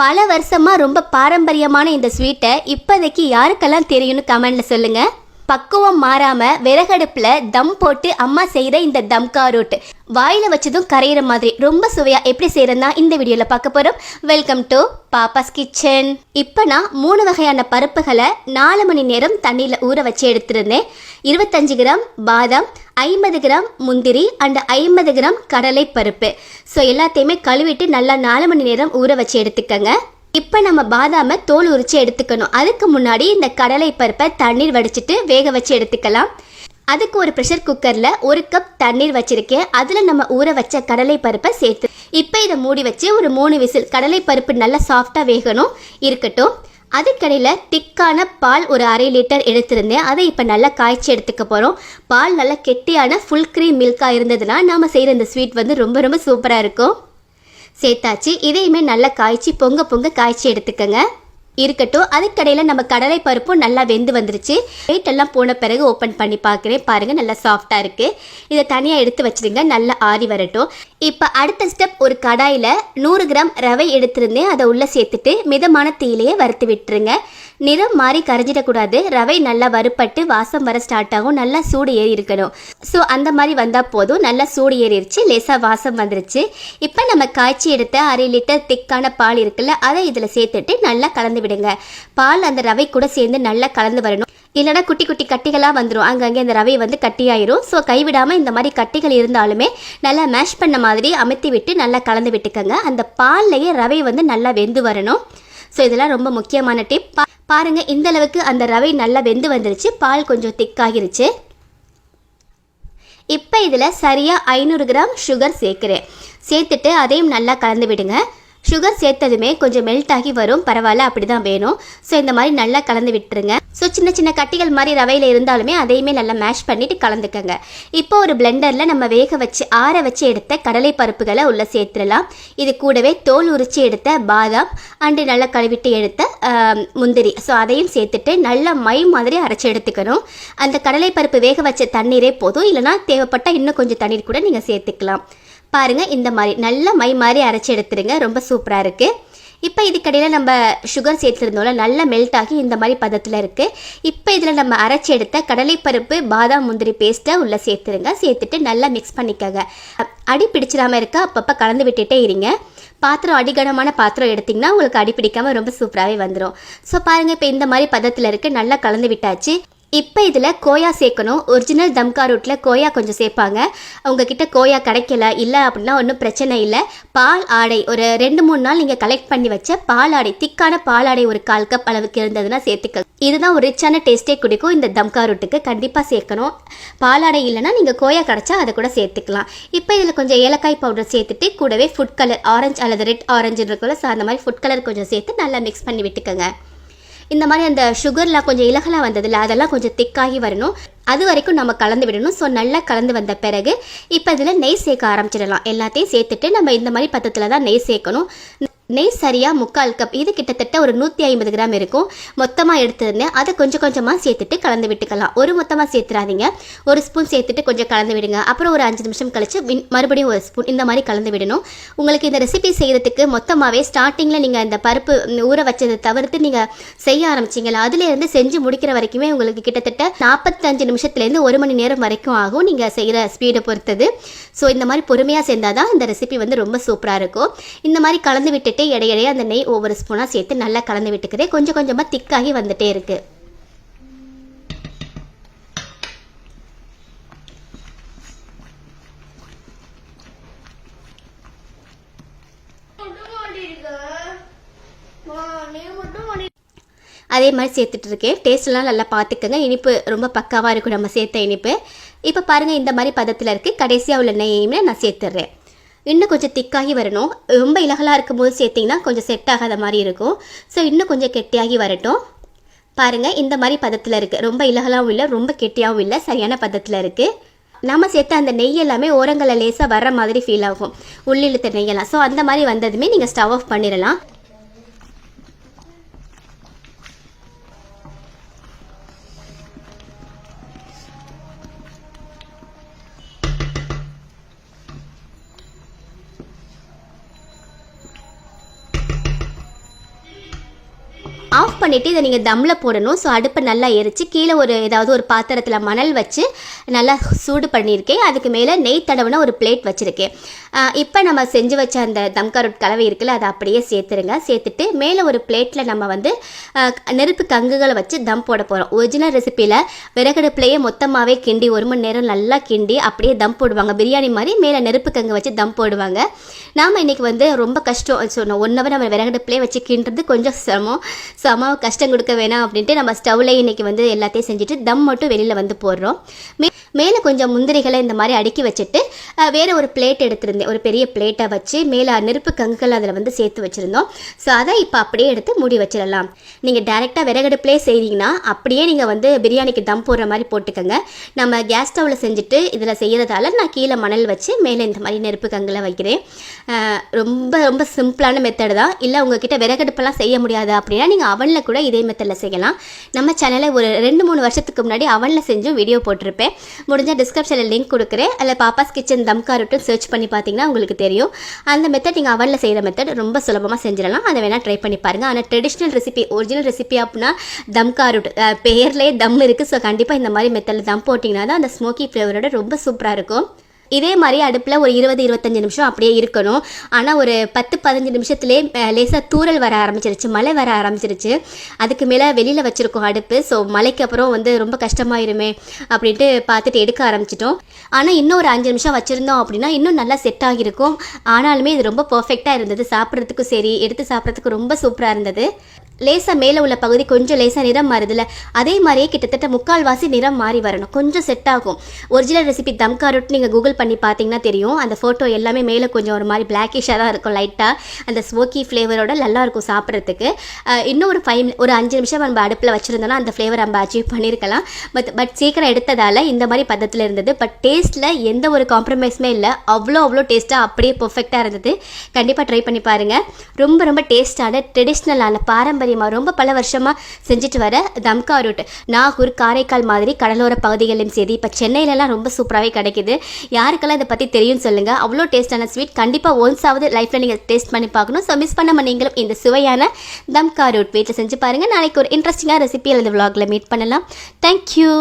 பல வருஷமா ரொம்ப பாரம்பரியமான இந்த ஸ்வீட்டை இப்போதைக்கு யாருக்கெல்லாம் தெரியும்னு கமெண்ட்ல சொல்லுங்க. பக்குவம் மாறாம விறகடுப்புல தம் போட்டு அம்மா செய்யற இந்த தம்கா காரோட் வாயில வச்சதும் கரையிற மாதிரி. ரொம்ப சுவையா எப்படி செய்யறதா இந்த வீடியோல பார்க்க போறோம். வெல்கம் டு பாப்பாஸ் கிச்சன் இப்போ நான் மூணு வகையான பருப்புகளை நாலு மணி நேரம் தண்ணியில் ஊற வச்சு எடுத்திருந்தேன். இருபத்தஞ்சு கிராம் பாதாம் ஐம்பது கிராம் முந்திரி அண்ட் ஐம்பது கிராம் கடலை பருப்பு ஸோ எல்லாத்தையுமே கழுவிட்டு நல்லா நாலு மணி நேரம் ஊற வச்சு எடுத்துக்கங்க. இப்போ நம்ம பாதாமை தோல் உரிச்சு எடுத்துக்கணும். அதுக்கு முன்னாடி இந்த கடலை பருப்பை தண்ணீர் வடிச்சிட்டு வேக வச்சு எடுத்துக்கலாம். அதுக்கு ஒரு ப்ரெஷர் குக்கரில் ஒரு கப் தண்ணீர் வச்சுருக்கேன். அதில் நம்ம ஊற வச்ச கடலை பருப்பை சேர்த்து இப்போ இதை மூடி வச்சு ஒரு மூணு விசில் கடலை பருப்பு நல்லா சாஃப்டாக வேகணும். இருக்கட்டும். அதுக்கடையில் திக்கான பால் ஒரு அரை லிட்டர் எடுத்திருந்தேன். அதை இப்போ நல்லா காய்ச்சி எடுத்துக்க போகிறோம் பால் நல்லா கெட்டியான ஃபுல் க்ரீம் மில்காக இருந்ததுன்னா நாம் செய்கிற இந்த ஸ்வீட் வந்து ரொம்ப ரொம்ப சூப்பராக இருக்கும். சேர்த்தாச்சு. இதையுமே நல்லா காய்ச்சி பொங்க பொங்க காய்ச்சி எடுத்துக்கங்க. இருக்கட்டும் அதுக்கடையில் நம்ம கடலை பருப்பும் நல்லா வெந்து வந்துருச்சு. வெயிட் எல்லாம் போன பிறகு ஓப்பன் பண்ணி பார்க்குறேன். பாருங்கள் நல்லா சாஃப்டாக இருக்குது இதை தனியாக எடுத்து வச்சுருங்க நல்லா ஆறி வரட்டும். இப்போ அடுத்த ஸ்டெப் ஒரு கடாயில் நூறு கிராம் ரவை எடுத்திருந்தேன். அதை உள்ளே சேர்த்துட்டு மிதமான தீயிலேயே வறுத்து விட்டுருங்க. நிறம் மாறி கரைஞ்சிடக்கூடாது. ரவை நல்லா வறுப்பட்டு வாசம் வர ஸ்டார்ட் ஆகும். நல்லா சூடு ஏறி இருக்கணும். ஸோ அந்த மாதிரி வந்தால் போதும். நல்லா சூடு ஏறிடுச்சு லேசாக வாசம் வந்துருச்சு. இப்போ நம்ம காய்ச்சி எடுத்த அரை லிட்டர் திக்கான பால் இருக்குல்ல அதை இதில் சேர்த்துட்டு நல்லா கலந்து விடுங்க. பால் அந்த ரவை கூட சேர்ந்து நல்லா கலந்து வரணும். இல்லைனா குட்டி குட்டி கட்டிகளாக வந்துடும் அங்கங்கே அந்த ரவை வந்து கட்டியாயிரும். ஸோ கைவிடாமல் இந்த மாதிரி கட்டிகள் இருந்தாலுமே நல்லா மேஷ் பண்ண மாதிரி அமைத்து விட்டு நல்லா கலந்து விட்டுக்கோங்க. அந்த பால்லையே ரவை வந்து நல்லா வெந்து வரணும். ஸோ இதெல்லாம் ரொம்ப முக்கியமான டிப் பாருங்கள் பாருங்க இந்த அளவுக்கு அந்த ரவை நல்லா வெந்து வந்துருச்சு. பால் கொஞ்சம் திக்காகிருச்சு. இப்போ இதில் சரியாக ஐநூறு கிராம் சுகர் சேர்க்குறேன். சேர்த்துட்டு அதையும் நல்லா கலந்து விடுங்க. சுகர் சேர்த்ததுமே கொஞ்சம் மெல்ட் ஆகி வரும். பரவாயில்ல அப்படி தான் வேணும். ஸோ இந்த மாதிரி நல்லா கலந்து விட்டுருங்க. ஸோ சின்ன சின்ன கட்டிகள் மாதிரி ரவையில் இருந்தாலுமே அதையுமே நல்லா மேஷ் பண்ணிட்டு கலந்துக்கங்க. இப்போ ஒரு பிளெண்டரில் நம்ம வேக வச்சு ஆற வச்சு எடுத்த கடலை பருப்புகளை உள்ளே சேர்த்துடலாம். இது கூடவே தோல் உரிச்சு எடுத்த பாதாம் அண்டு நல்லா கழுவிட்டு எடுத்த முந்திரி. ஸோ அதையும் சேர்த்துட்டு நல்லா மை மாதிரி அரைச்சி எடுத்துக்கணும். அந்த கடலை பருப்பு வேக வச்ச தண்ணீரே போதும். இல்லைனா தேவைப்பட்டால் இன்னும் கொஞ்சம் தண்ணீர் கூட நீங்கள் சேர்த்துக்கலாம். பாருங்கள் இந்த மாதிரி நல்லா மை மாதிரி அரைச்சி எடுத்துருங்க ரொம்ப சூப்பராக இருக்குது இப்போ இதுக்கடையில் நம்ம சுகர் சேர்த்துருந்தோம்ல நல்லா மெல்ட் ஆகி இந்த மாதிரி பதத்தில் இருக்குது இப்போ இதில் நம்ம அரைச்சி எடுத்த கடலைப்பருப்பு பாதாம் முந்திரி பேஸ்ட்டை உள்ளே சேர்த்துருங்க சேர்த்துட்டு நல்லா மிக்ஸ் பண்ணிக்கோங்க. அடி பிடிச்சிடாம இருக்க அப்பப்போ கலந்து விட்டுட்டே இருங்க. பாத்திரம் அடிகனமான பாத்திரம் எடுத்திங்கன்னா உங்களுக்கு அடி பிடிக்காம ரொம்ப சூப்பராகவே வந்துடும் ஸோ பாருங்கள் இப்போ இந்த மாதிரி பதத்தில் இருக்குது நல்லா கலந்து விட்டாச்சு. இப்போ இதில் கோயா சேர்க்கணும். ஒரிஜினல் தம்கா ரூட்டில் கோயா கொஞ்சம் சேர்ப்பாங்க. உங்ககிட்ட கோயா கிடைக்கல இல்லை அப்படின்னா ஒன்றும் பிரச்சனை இல்லை. பால் ஆடை ஒரு ரெண்டு மூணு நாள் நீங்கள் கலெக்ட் பண்ணி வச்ச பால் ஆடை திக்கான பால் ஆடை ஒரு கால் கப் அளவுக்கு இருந்ததுன்னா சேர்த்துக்க. இதுதான் ஒரு ரிச்சான டேஸ்ட்டே குடிக்கும். இந்த தம்கா ரூட்டுக்கு கண்டிப்பாக சேர்க்கணும். பாலாடை இல்லைன்னா நீங்கள் கோயா கிடச்சா அதை கூட சேர்த்துக்கலாம். இப்போ இதில் கொஞ்சம் ஏலக்காய் பவுடர் சேர்த்துட்டு கூடவே ஃபுட் கலர் ஆரஞ்சு அல்லது ரெட் ஆரஞ்சு இருக்குல்ல ஸோ அந்த மாதிரி ஃபுட் கலர் கொஞ்சம் சேர்த்து நல்லா மிக்ஸ் பண்ணி விட்டுக்கோங்க. இந்த மாதிரி அந்த சுகர்லாம் கொஞ்சம் இலகலாக வந்ததில்ல அதெல்லாம் கொஞ்சம் திக்காகி வரணும். அது வரைக்கும் நம்ம கலந்து விடணும். ஸோ நல்லா கலந்து வந்த பிறகு இப்போ இதில் நெய் சேர்க்க ஆரம்பிச்சிடலாம். எல்லாத்தையும் சேர்த்துட்டு நம்ம இந்த மாதிரி பத்தத்தில் தான் நெய் சேர்க்கணும். நெய் சரியாக முக்கால் கப். இது கிட்டத்தட்ட ஒரு நூற்றி ஐம்பது கிராம் இருக்கும். மொத்தமாக எடுத்திருந்தேன் அதை கொஞ்சம் கொஞ்சமாக சேர்த்துட்டு கலந்து விட்டுக்கலாம். ஒரு மொத்தமாக சேர்த்துறாதீங்க. ஒரு ஸ்பூன் சேர்த்துட்டு கொஞ்சம் கலந்து விடுங்க. அப்புறம் ஒரு அஞ்சு நிமிஷம் கழிச்சு வின்- மறுபடியும் ஒரு ஸ்பூன் இந்த மாதிரி கலந்து விடணும். உங்களுக்கு இந்த ரெசிபி செய்கிறதுக்கு மொத்தமாகவே ஸ்டார்டிங்கில் நீங்கள் இந்த பருப்பு ஊற வச்சதை தவிர்த்து நீங்கள் செய்ய ஆரம்பிச்சிங்களா அதுலேருந்து செஞ்சு முடிக்கிற வரைக்குமே உங்களுக்கு கிட்டத்தட்ட நாற்பத்தஞ்சு நிமிஷத்துலேருந்து ஒரு மணி நேரம் வரைக்கும் ஆகும் நீங்கள் செய்கிற ஸ்பீடை பொறுத்தது. ஸோ இந்த மாதிரி பொறுமையாக செஞ்சால் தான் இந்த ரெசிபி வந்து ரொம்ப சூப்பராக இருக்கும். இந்த மாதிரி கலந்து விட்டு விட்டுட்டு இடையிடையே அந்த நெய் ஒவ்வொரு ஸ்பூனாக சேர்த்து நல்லா கலந்து விட்டுக்குது. கொஞ்சம் கொஞ்சமாக திக்காகி வந்துட்டே இருக்குது அதே மாதிரி சேர்த்துட்டு இருக்கேன். டேஸ்ட்லாம் நல்லா பார்த்துக்கோங்க. இனிப்பு ரொம்ப பக்காவாக இருக்கும் நம்ம சேர்த்த இனிப்பு. இப்போ பாருங்கள் இந்த மாதிரி பதத்தில் இருக்குது கடைசியாக உள்ள நெய்யுமே நான் சேர்த்துட்றேன் இன்னும் கொஞ்சம் திக்காகி வரணும். ரொம்ப இலகலாக இருக்கும்போது சேர்த்திங்கன்னா கொஞ்சம் செட் ஆகாத மாதிரி இருக்கும். ஸோ இன்னும் கொஞ்சம் கெட்டியாகி வரட்டும். பாருங்கள் இந்த மாதிரி பதத்தில் இருக்குது ரொம்ப இலகலாகவும் இல்லை ரொம்ப கெட்டியாகவும் இல்லை சரியான பதத்தில் இருக்குது நம்ம சேர்த்த அந்த நெய் எல்லாமே ஓரங்களில் லேசாக வர்ற மாதிரி ஃபீல் ஆகும். உள்ளிழுத்த நெய்யெல்லாம். ஸோ அந்த மாதிரி வந்ததுமே நீங்கள் ஸ்டவ் ஆஃப் பண்ணிடலாம். ஆஃப் பண்ணிவிட்டு இதை நீங்கள் தம்மில் போடணும். ஸோ அடுப்பை நல்லா எரித்து கீழே ஒரு ஏதாவது ஒரு பாத்திரத்தில் மணல் வச்சு நல்லா சூடு பண்ணியிருக்கேன். அதுக்கு மேலே நெய் தடவுன ஒரு பிளேட் வச்சுருக்கேன். இப்போ நம்ம செஞ்சு வச்ச அந்த தம் கரோட் கலவை இருக்குல்ல அதை அப்படியே சேர்த்துருங்க. சேர்த்துட்டு மேலே ஒரு பிளேட்டில் நம்ம வந்து நெருப்பு கங்குகளை வச்சு தம் போட போகிறோம் ஒரிஜினல் ரெசிப்பியில் விறகடுப்புலையே மொத்தமாகவே கிண்டி ஒரு மணி நேரம் நல்லா கிண்டி அப்படியே தம் போடுவாங்க. பிரியாணி மாதிரி மேலே நெருப்பு கங்கு வச்சு தம் போடுவாங்க. நாம் இன்றைக்கி வந்து ரொம்ப கஷ்டம் ஸோ ஒன் ஹவர் நம்ம விறகடுப்புலேயே வச்சு கிண்டுறது கொஞ்சம் சிரமம். ஸோ அம்மாவுக்கு கஷ்டம் கொடுக்க வேணாம் அப்படின்ட்டு நம்ம ஸ்டவ்லேயே இன்றைக்கி வந்து எல்லாத்தையும் செஞ்சுட்டு தம் மட்டும் வெளியில் வந்து போடுறோம். மே மேலே கொஞ்சம் முந்திரிகளை இந்த மாதிரி அடுக்கி வச்சுட்டு வேறு ஒரு பிளேட் எடுத்திருந்தேன். ஒரு பெரிய பிளேட்டை வச்சு மேலே நெருப்பு கங்குகள் அதில் வந்து சேர்த்து வச்சுருந்தோம். ஸோ அதை இப்போ அப்படியே எடுத்து மூடி வச்சிடலாம். நீங்கள் டேரெக்டாக விறகடுப்புலேயே செய்தீங்கன்னா அப்படியே நீங்கள் வந்து பிரியாணிக்கு தம் போடுற மாதிரி போட்டுக்கோங்க. நம்ம கேஸ் ஸ்டவ்வில் செஞ்சுட்டு இதில் செய்கிறதால நான் கீழே மணல் வச்சு மேலே இந்த மாதிரி நெருப்பு கங்கில் வைக்கிறேன். ரொம்ப ரொம்ப சிம்பிளான மெத்தடு தான். இல்லை உங்ககிட்ட விறகடுப்பெல்லாம் செய்ய முடியாது அப்படின்னா நீங்கள் அவனில் கூட இதே மெத்தடில் செய்யலாம். நம்ம சேனலை ஒரு ரெண்டு மூணு வருஷத்துக்கு முன்னாடி அவனில் செஞ்சும் வீடியோ போட்டிருப்பேன். முடிஞ்சால் டிஸ்கிரிப்ஷனில் லிங்க் கொடுக்குறேன். அதில் பாப்பாஸ் கிச்சன் தம் காரட்டும் சர்ச் பண்ணி பார்த்தீங்கன்னா உங்களுக்கு தெரியும். அந்த மெத்தட் நீங்கள் அவனில் செய்கிற மெத்தட் ரொம்ப சுலபமாக செஞ்சிடலாம். அதை வேணால் ட்ரை பண்ணி பாருங்கள் ஆனால் ட்ரெடிஷ்னல் ரெசிபி ஒரிஜினல் ரெசிபி அப்படின்னா தம் காரட் பேர்லேயே தம் இருக்குது ஸோ கண்டிப்பாக இந்த மாதிரி மெத்தடில் தம் போட்டிங்கன்னா தான் அந்த ஸ்மோக்கி ஃப்ளேவரோட ரொம்ப சூப்பராக இருக்கும். இதே மாதிரி அடுப்பில் ஒரு இருபது இருபத்தஞ்சு நிமிஷம் அப்படியே இருக்கணும். ஆனால் ஒரு பத்து பதினஞ்சு நிமிஷத்துலேயே லேசாக தூறல் வர ஆரம்பிச்சிருச்சு மழை வர ஆரம்பிச்சிருச்சு. அதுக்கு மேலே வெளியில் வச்சுருக்கோம் அடுப்பு. ஸோ மழைக்கு அப்புறம் வந்து ரொம்ப கஷ்டமாயிருமே அப்படின்ட்டு பார்த்துட்டு எடுக்க ஆரம்பிச்சிட்டோம். ஆனால் இன்னும் ஒரு அஞ்சு நிமிஷம் வச்சுருந்தோம் அப்படின்னா இன்னும் நல்லா செட் ஆகியிருக்கும். ஆனாலுமே இது ரொம்ப பர்ஃபெக்டாக இருந்தது. சாப்பிட்றதுக்கும் சரி எடுத்து சாப்பிட்றதுக்கு ரொம்ப சூப்பராக இருந்தது. லேசாக மேலே உள்ள பகுதி கொஞ்சம் லேசாக நிறம் மாறுதுல அதே மாதிரியே கிட்டத்தட்ட முக்கால்வாசி நிறம் மாறி வரணும். கொஞ்சம் செட் ஆகும். ஒரிஜினல் ரெசிபி தம் காரோட் நீங்கள் கூகுள் பண்ணி பார்த்தீங்கன்னா தெரியும். அந்த ஃபோட்டோ எல்லாமே மேலே கொஞ்சம் ஒரு மாதிரி பிளாக்கிஷாக தான் இருக்கும் லைட்டாக அந்த ஸ்மோக்கி ஃப்ளேவரோட நல்லாயிருக்கும் சாப்பிட்றதுக்கு. இன்னும் ஒரு ஃபைவ் ஒரு அஞ்சு நிமிஷம் நம்ம அடுப்பில் வச்சுருந்தோம்னா அந்த ஃப்ளேவர் நம்ம அச்சீவ் பண்ணியிருக்கலாம் பட் பட் சீக்கிரம் எடுத்ததால் இந்த மாதிரி பதத்தில் இருந்தது. பட் டேஸ்ட்டில் எந்த ஒரு காம்ப்ரமைஸுமே இல்லை. அவ்வளோ அவ்வளோ டேஸ்ட்டாக அப்படியே பர்ஃபெக்டாக இருந்தது. கண்டிப்பாக ட்ரை பண்ணி பாருங்கள் ரொம்ப ரொம்ப டேஸ்ட்டான ட்ரெடிஷ்னலான பாரம்பரிய பாரம்பரியமாக ரொம்ப பல வருஷமாக செஞ்சுட்டு வர தம்கா ரூட் நாகூர் காரைக்கால் மாதிரி கடலோர பகுதிகளிலும் சரி இப்போ சென்னையிலலாம் ரொம்ப சூப்பராகவே கிடைக்குது. யாருக்கெல்லாம் இதை பற்றி தெரியும் சொல்லுங்கள் அவ்வளோ டேஸ்டான ஸ்வீட் கண்டிப்பாக ஒன்ஸாவது லைஃப்பில் நீங்கள் டேஸ்ட் பண்ணி பார்க்கணும். ஸோ மிஸ் பண்ணாமல் நீங்களும் இந்த சுவையான தம்கா ரூட் வீட்டில் செஞ்சு பாருங்கள் நாளைக்கு ஒரு இன்ட்ரெஸ்டிங்காக ரெசிபி அல்லது vlogல மீட் பண்ணலாம். தேங்க்யூ